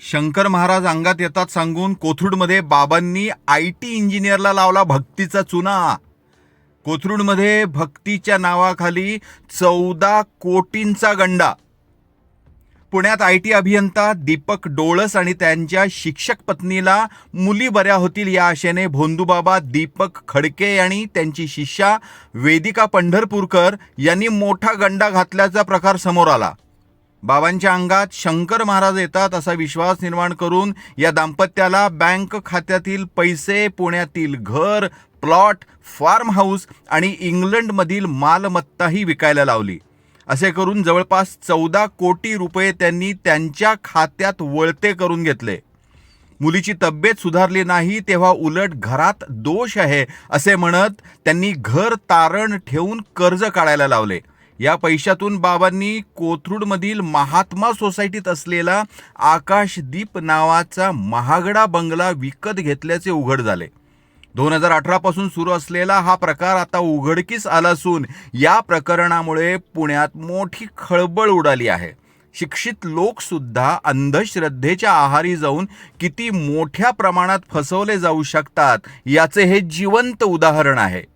शंकर महाराज अंगात येतात सांगून कोथरूडमध्ये बाबांनी आय टी इंजिनियरला लावला भक्तीचा चुना. कोथरूडमध्ये भक्तीच्या नावाखाली चौदा कोटींचा गंडा. पुण्यात आय टी अभियंता दीपक डोळस आणि त्यांच्या शिक्षक पत्नीला मुली बऱ्या होतील या आशेने भोंदूबाबा दीपक खडके आणि त्यांची शिष्या वेदिका पंढरपूरकर यांनी मोठा गंडा घातल्याचा प्रकार समोर आला. बाबांच्या अंगात शंकर महाराज येतात असा विश्वास निर्माण करून या दाम्पत्याला बँक खात्यातील पैसे पुण्यातील घर प्लॉट फार्म हाऊस आणि इंग्लंडमधील मालमत्ताही विकायला लावली. असे करून जवळपास चौदा कोटी रुपये त्यांनी त्यांच्या खात्यात वळते करून घेतले. मुलीची तब्येत सुधारली नाही तेव्हा उलट घरात दोष आहे असे म्हणत त्यांनी घर तारण ठेवून कर्ज काढायला लावले. या पैशातून बाबांनी कोथरूडमधील महात्मा सोसायटीत असलेला आकाशदीप नावाचा महागडा बंगला विकत घेतल्याचे उघड झाले. दोन हजार अठरापासून सुरू असलेला हा प्रकार आता उघडकीस आला असून या प्रकरणामुळे पुण्यात मोठी खळबळ उडाली आहे. शिक्षित लोकसुद्धा अंधश्रद्धेच्या आहारी जाऊन किती मोठ्या प्रमाणात फसवले जाऊ शकतात याचे हे जिवंत उदाहरण आहे.